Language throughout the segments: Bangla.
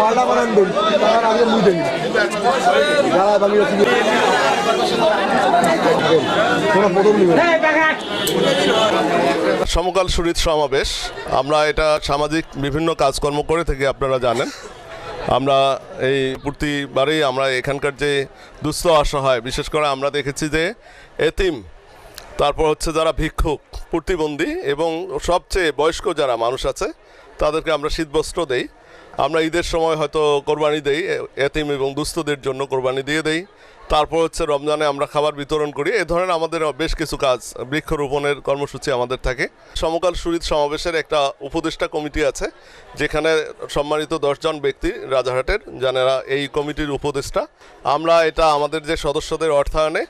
পাল্টা বানান দিন, তার আগে নিবেন সমকাল সুরিত সমাবেশ। আমরা এটা সামাজিক বিভিন্ন কাজকর্ম করে থেকে আপনারা জানেন। আমরা এই প্রতিবারেই আমরা এখানকার যে দুস্থ অসহায়, বিশেষ করে আমরা দেখেছি যে এতিম, তারপর হচ্ছে যারা ভিক্ষুক প্রতিবন্ধী এবং সবচেয়ে বয়স্ক যারা মানুষ আছে, তাদেরকে আমরা শীতবস্ত্র দেই। আমরা ঈদের সময় হয়তো কোরবানি দেই, এতিম এবং দুস্থদের জন্য কোরবানি দিয়ে দেই। তারপর হচ্ছে রমজানে আমরা খাবার বিতরণ করি। এ ধরনের আমাদের বেশ কিছু কাজ, বৃক্ষরোপণের কর্মসূচি আমাদের থাকে। সমকাল সুরিত সমাবেশের একটা উপদেষ্টা কমিটি আছে, যেখানে সম্মানিত দশজন ব্যক্তি রাজারহাটের, যারা এই কমিটির উপদেষ্টা। আমরা এটা আমাদের যে সদস্যদের অর্থায়নে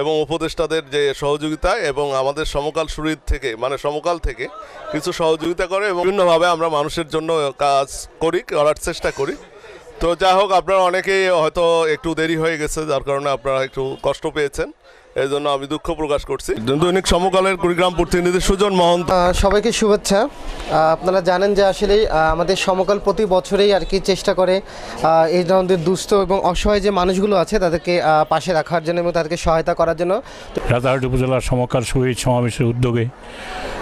এবং উপদেষ্টাদের যে সহযোগিতা এবং আমাদের সমকাল শুরুর থেকে মানে সমকাল থেকে কিছু সহযোগিতা করে এবং বিভিন্নভাবে আমরা মানুষের জন্য কাজ করি, করার চেষ্টা করি। তো যাই হোক, আপনারা অনেকেই হয়তো একটু দেরি হয়ে গেছে, যার কারণে আপনারা একটু কষ্ট পেয়েছেন। এই জন্য আমি দুঃখ প্রকাশ করছি। দৈনিক সমকালের কুড়িগ্রাম প্রতিনিধি সুজন মহন্ত। সবাইকে শুভেচ্ছা। আপনারা জানেন যে আসলেই আহ, আমাদের সমকাল প্রতি বছরেই আর কি চেষ্টা করে এই ধরনের দুস্থ এবং অসহায় যে মানুষগুলো আছে তাদেরকে পাশে রাখার জন্য এবং তাদেরকে সহায়তা করার জন্য। রাজারহাট উপজেলার সমকাল শহীদ সমাবেশের উদ্যোগে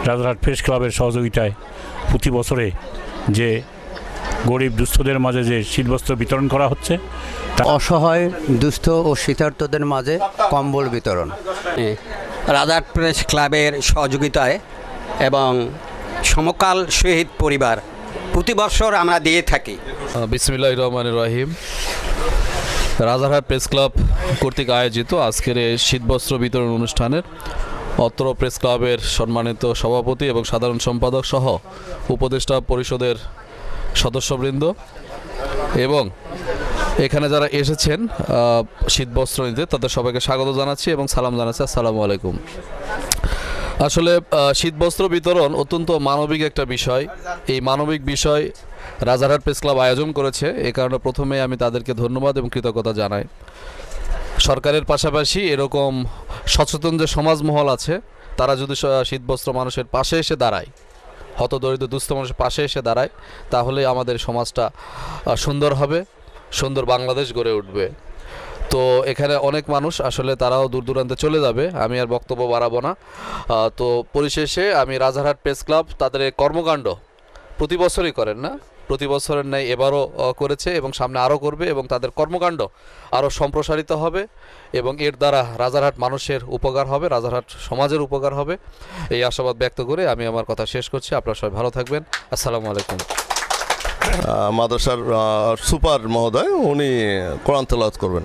রাজারহাট প্রেস ক্লাবের সহযোগিতায় প্রতি বছরে যে গরিব দুস্থদের মাঝে যে শীতবস্ত্র বিতরণ করা হচ্ছে অসহায় দুস্থ ও শীতার্থদের মাঝে কম্বল বিতরণ। রাজার প্রেস ক্লাবের সহযোগিতায় এবং সমকাল শহীদ পরিবার প্রতি বছর আমরা দিয়ে থাকি। বিসমিল্লাহ রহমান রহিম। রাজারহাট প্রেস ক্লাব কর্তৃক আয়োজিত আজকের এই শীতবস্ত্র বিতরণ অনুষ্ঠানের অত্র প্রেস ক্লাবের সম্মানিত সভাপতি এবং সাধারণ সম্পাদক সহ উপদেষ্টা পরিষদের সদস্যবৃন্দ। এবং এখানে যারা এসেছেন আহ, শীতবস্ত্র নিতে তাদের সবাইকে স্বাগত জানাচ্ছি এবং সালাম জানাচ্ছি। আসসালামু আলাইকুম। আসলে আহ, শীতবস্ত্র বিতরণ অত্যন্ত মানবিক একটা বিষয়। এই মানবিক বিষয় রাজারহাট প্রেস ক্লাব আয়োজন করেছে। এ কারণে প্রথমে আমি তাদেরকে ধন্যবাদ এবং কৃতজ্ঞতা জানাই। সরকারের পাশাপাশি এরকম সচেতন যে সমাজমহল আছে তারা যদি শীতবস্ত্র মানুষের পাশে এসে দাঁড়ায় হতদরিদ্র দুস্থ মানুষের পাশে এসে দাঁড়ায়, তাহলে আমাদের সমাজটা সুন্দর হবে, সুন্দর বাংলাদেশ গড়ে উঠবে। তো এখানে অনেক মানুষ, আসলে তারাও দূর দূরান্তে চলে যাবে, আমি আর বক্তব্য বাড়াবো না। তো পরিশেষে আমি রাজারহাট প্রেস ক্লাব, তাদের কর্মকাণ্ড প্রতি বছরই করেন, না? প্রতি বছরের ন্যায় এবারও করেছে এবং সামনে আরও করবে এবং তাদের কর্মকাণ্ড আরও সম্প্রসারিত হবে এবং এর দ্বারা রাজারহাট মানুষের উপকার হবে রাজারহাট সমাজের উপকার হবে। এই আশাবাদ ব্যক্ত করে আমি আমার কথা শেষ করছি। আপনারা সবাই ভালো থাকবেন। আসসালামু আলাইকুম। মাদ্রাসার সুপার মহোদয় উনি কোরআন তেলাওয়াত করবেন।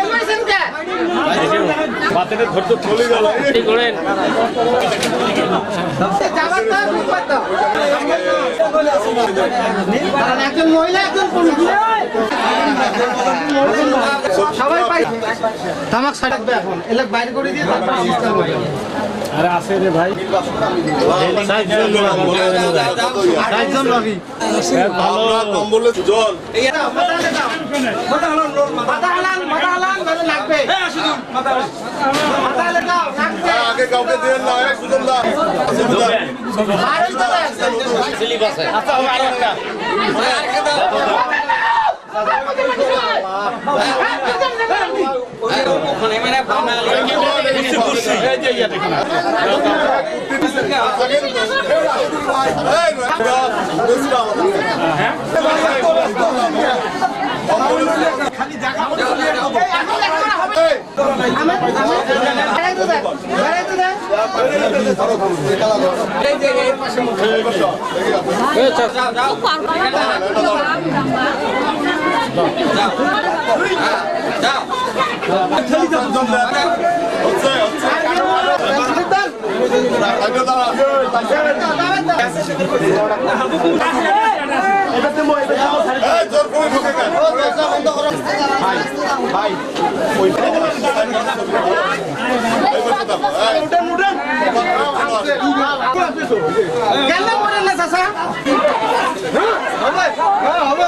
একজন মহিলা একজন পুরুষ সবাই পাই তামাক থাকবে এখন। এলাক বাইরে করে দিয়ে তারপর সিস্টেম হবে। একজন রবি। আমরা কম্বলের জল লাগবে। আগে কাউকে দিয়ে না সুজন দা সুজন দা। এই, আমরা আর আমাদের। হচ্ছে হচ্ছে তাড়াতাড়ি আসেন তাড়াতাড়ি আসেন ভাই ভাই কেন মনে না চাষা হবে হবে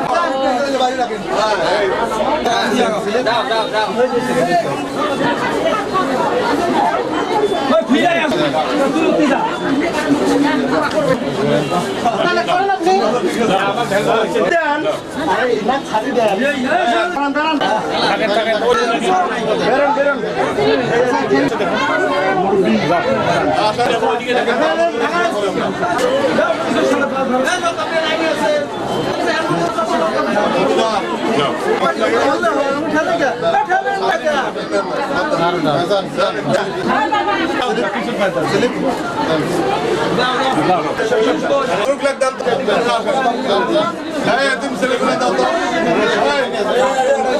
বেরোন বেরোন Çocuklardan Hey, edim seni buna da. Hey.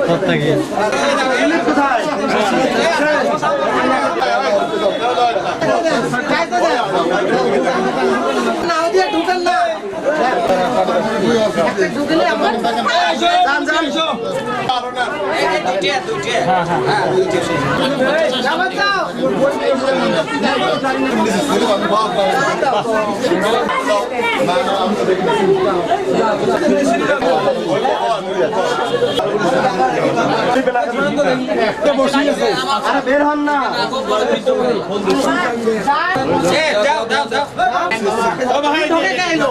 প্রত্যেকে কোথায় হবে না তাহলে দেবো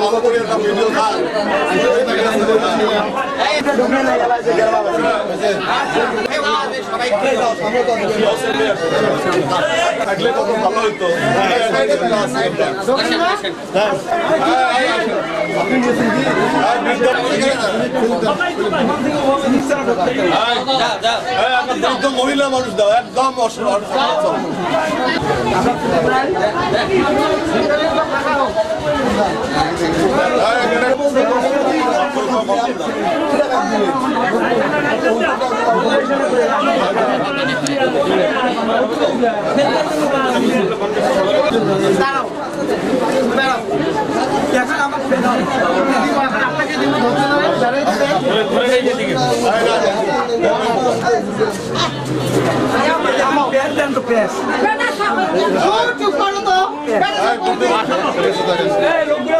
ভালো করে একটা ভিডিও থাক থাকলে কত ভালো মহিলা মানুষ দাও একদম অসহায়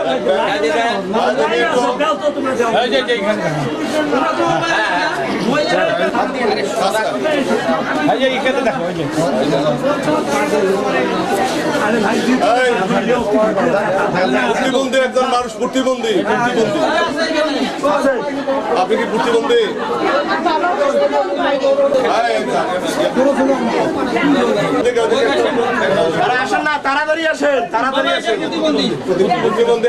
প্রতিবন্ধী একজন মানুষ প্রতিবন্ধী প্রতিবন্ধী। আপনি কি প্রতিবন্ধী? আসেন না তাড়াতাড়ি আসেন তাড়াতাড়ি আসেন। প্রতিবন্ধী।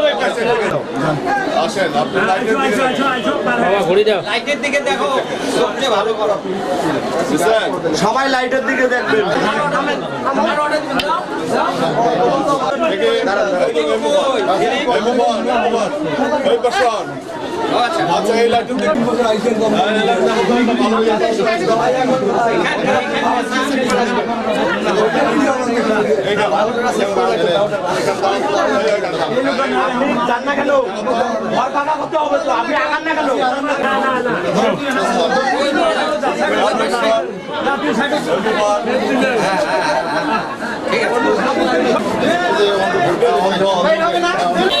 লাইটের দিকে দেখো সবচেয়ে ভালো করো। সবাই লাইটের দিকে দেখবেন। থেকে এই আচ্ছা। এই বস্তা বস্তা তুলে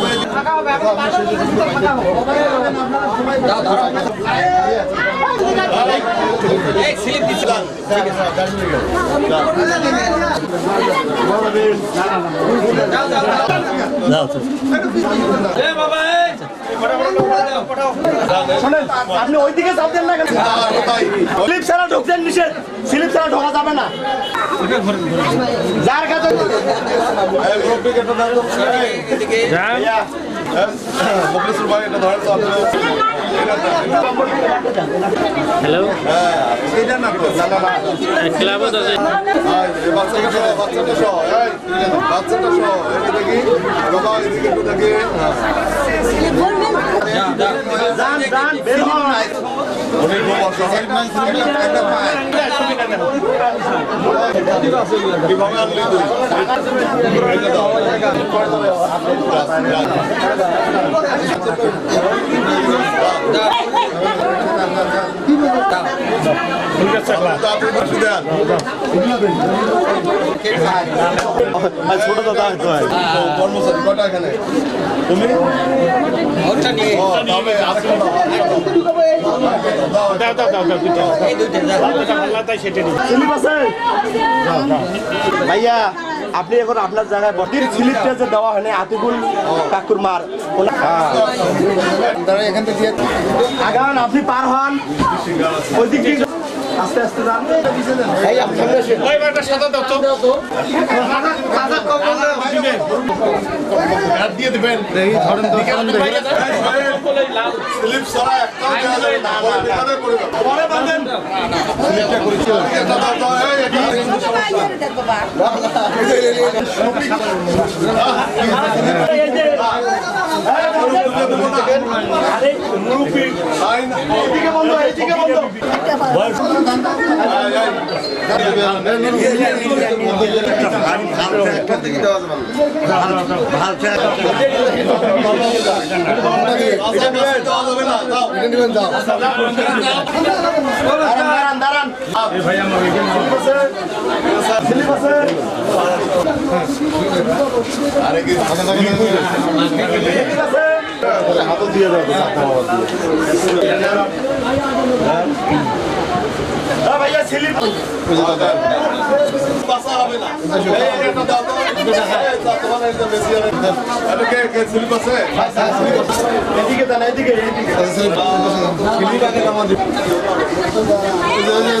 অবশ্যই। শোনেন আপনি ওইদিকে যাবেন না? স্লিপ ছাড়া ঢুকছেন নিষেধ স্লিপ ছাড়া ঢোকা যাবে না যার কাছে মুখলিসুর ভাই এটা ধরেন তো আপনি। হ্যালো হ্যাঁ। ক্লাবও আছে। কীভাবে আনলি তুই? ছোট দাদা কর্মচারী কটা এখানে তুমি? ভাইয়া আপনি এখন আপনার জায়গায় বটির স্লিপটা যে দেওয়া হয়নি আতিকুল কাকুর মার। ওনা- আগান আপনি পার হন। ওই দিক আস্তে আস্তে যান এই সামনে আসেন। হাত দিয়ে দিবেন। স্লিপ ছাড়া একটাও দেওয়া যাবে না। পরে বিপদে পড়বে। পরে বাঁধেন। এটা দাও তো, এই, এটা আরে মুরুব্বি লাইন, এইদিকে বন্ধ দাঁড়ান দাঁড়ান। স্লিপ আছে আরে কি স্লিপ আছে দিয়ে হ্যাঁ ভাইয়া স্লিপ বাসা হবে না। এদিকে দেন এদিকে এদিকে।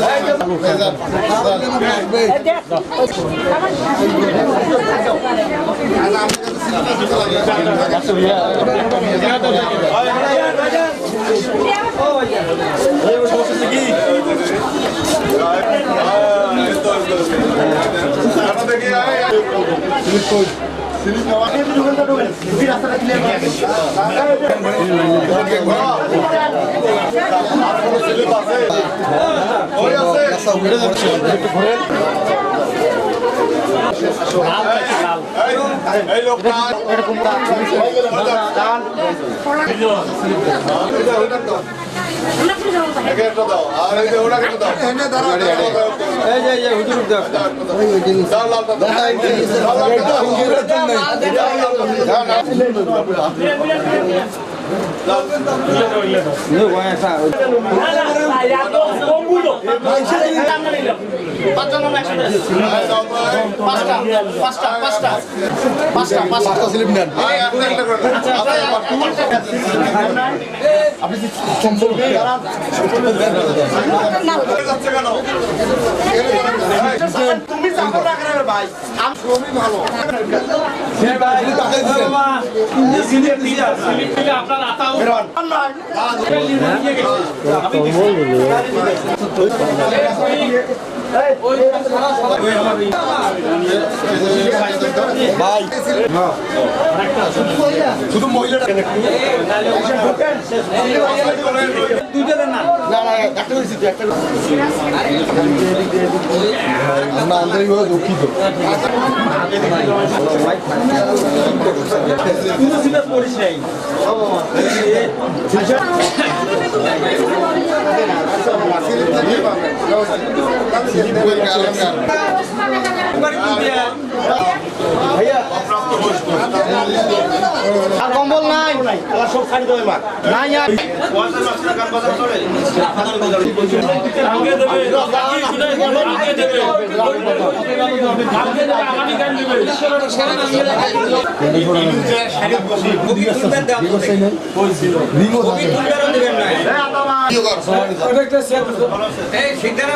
এই তো, দাও আর ওটাকে দাও। এনে দাঁড়াও এই যে এই আপনি কি সম্পর্ক তুমি চাকর রাখবে ভাই আমি শ্রমই ভালো শুধু মহিলাটা আমরা আন্তরিকভাবে দুঃখিত। Terima kasih. আর কম্বল নাই। নাই আর। এই সিদ্ধারা